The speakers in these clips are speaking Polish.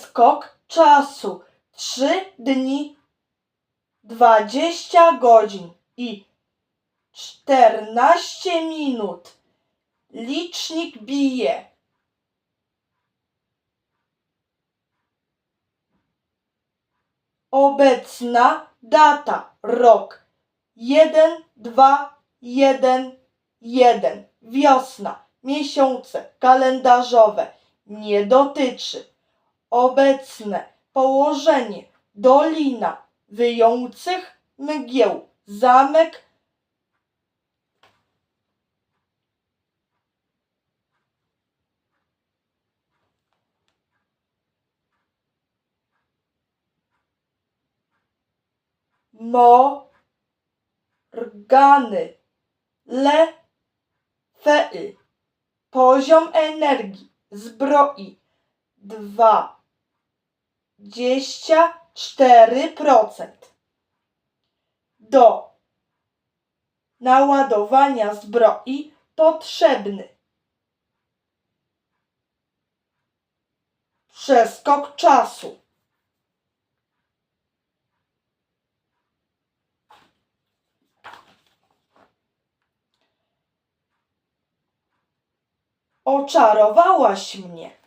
skok czasu. Trzy dni, dwadzieścia godzin i czternaście minut. Licznik bije. Obecna data, rok. Jeden, dwa, jeden, jeden. Wiosna, miesiące kalendarzowe nie dotyczy obecne położenie, dolina wyjących mgieł, zamek Morgany, Lefe'y, poziom energii, zbroi, dwa. 24% do naładowania zbroi potrzebny przeskok czasu. Oczarowałaś mnie.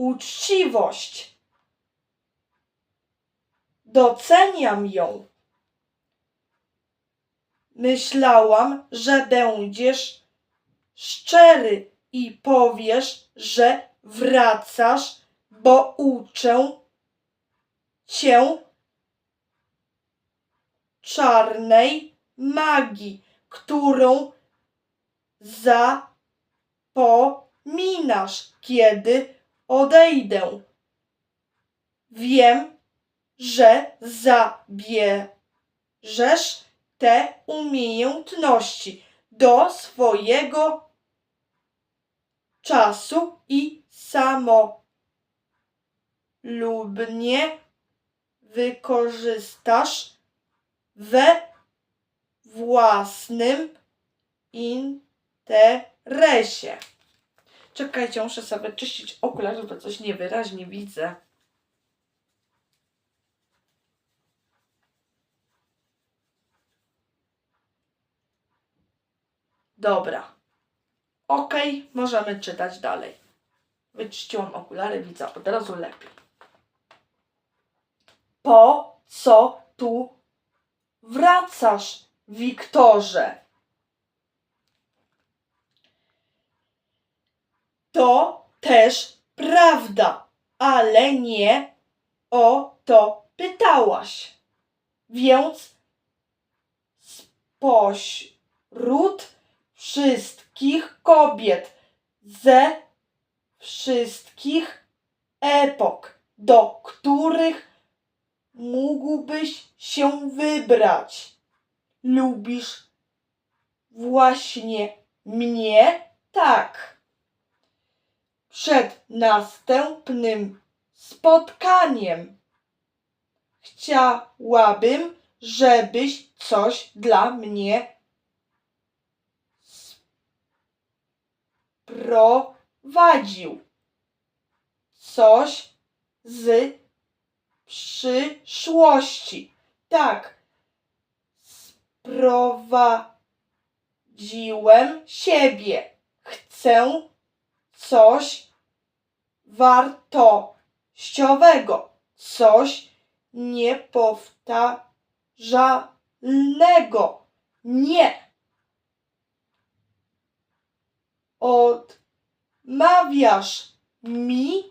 Uczciwość. Doceniam ją. Myślałam, że będziesz szczery i powiesz, że wracasz, bo uczę cię czarnej magii, którą zapominasz, kiedy odejdę. Wiem, że zabierzesz te umiejętności do swojego czasu i samolubnie wykorzystasz we własnym interesie. Czekajcie, muszę sobie czyścić okulary, bo coś niewyraźnie widzę. Dobra. Ok, możemy czytać dalej. Wyczyściłam okulary, widzę od razu lepiej. Po co tu wracasz, Wiktorze? To też prawda, ale nie o to pytałaś. Więc spośród wszystkich kobiet ze wszystkich epok, do których mógłbyś się wybrać. Lubisz właśnie mnie? Tak. Przed następnym spotkaniem chciałabym, żebyś coś dla mnie prowadził. Coś z przyszłości. Tak. Sprowadziłem siebie. Chcę coś wartościowego, coś niepowtarzalnego. Nie. Odmawiasz mi?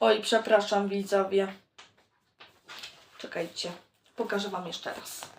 Oj, przepraszam widzowie. Czekajcie, pokażę Wam jeszcze raz.